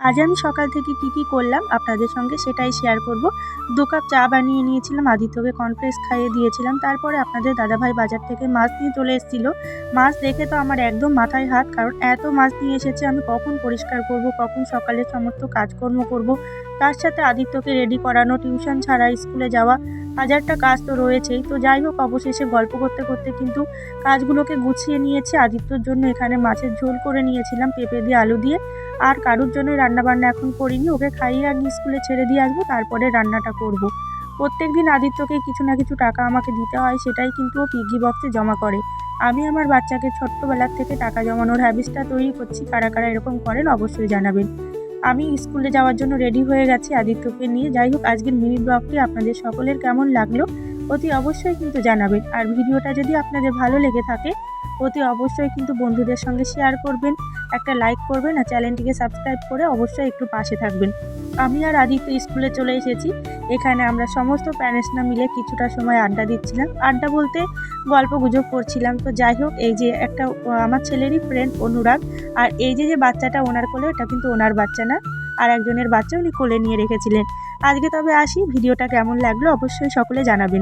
আজ আমি সকাল থেকে কি কি করলাম আপনাদের সঙ্গে সেটাই শেয়ার করব। দু কাপ চা বানিয়ে নিয়েছিলাম, আদিত্যকে কনফ্লেক্স খাইয়ে দিয়েছিলাম, তারপরে আপনাদের দাদাভাই বাজার থেকে মাছ নিয়ে চলে এসেছিল। মাছ দেখে তো আমার একদম মাথায় হাত, কারণ এত মাছ নিয়ে এসেছে, আমি কখন পরিষ্কার করব, কখন সকালে সমস্ত কাজকর্ম করব। তার সাথে আদিত্যকে রেডি করানো টিউশন ছাড়া স্কুলে যাওয়া হাজারটা কাজ তো রয়েছেই। তো যাই হোক, অবশেষে গল্প করতে করতে কিন্তু কাজগুলোকে গুছিয়ে নিয়েছি। আদিত্যর জন্য এখানে মাছের ঝোল করে নিয়েছিলাম, পেঁপে দিয়ে আলু দিয়ে। আর কারুর জন্য রান্নাবান্না এখন করিনি। ওকে খাইয়ে আগে স্কুলে ছেড়ে দিয়ে আসব, তারপরে রান্নাটা করব। প্রত্যেক দিন আদিত্যকে কিছু না কিছু টাকা আমাকে দিতে হয়, সেটাই কিন্তু ও পিগি বক্সে জমা করে। আমি আমার বাচ্চাকে ছোট্টবেলার থেকে টাকা জমানোর হ্যাবিটসটা তৈরি করছি। কারা কারা এরকম করেন অবশ্যই জানাবেন। আমি স্কুলে যাওয়ার জন্য রেডি হয়ে গেছি আদিত্যকে নিয়ে। যাই হোক, আজকের মিনি ব্লগটি আপনাদের সকলের কেমন লাগল অতি অবশ্যই কিন্তু জানাবেন। আর ভিডিওটা যদি আপনাদের ভালো লেগে থাকে, অতি অবশ্যই কিন্তু বন্ধুদের সঙ্গে শেয়ার করবেন, একটা লাইক করবেন আর চ্যানেলটিকে সাবস্ক্রাইব করে অবশ্যই একটু পাশে থাকবেন। আমি আর আদিত্য স্কুলে চলে এসেছি। এখানে আমরা সমস্ত প্যারেন্টসরা মিলে কিছুটা সময় আড্ডা দিচ্ছিলাম। আড্ডা বলতে গল্প গুজব করছিলাম। তো যাই হোক, এই যে একটা, আমার ছেলেরই ফ্রেন্ড অনুরাগ, আর এই যে যে বাচ্চাটা ওনার কোলে, এটা কিন্তু ওনার বাচ্চা না, আর একজনের বাচ্চা উনি কোলে নিয়ে রেখেছিলেন। আজকে তবে আসি, ভিডিওটা কেমন লাগল অবশ্যই সকলে জানাবেন।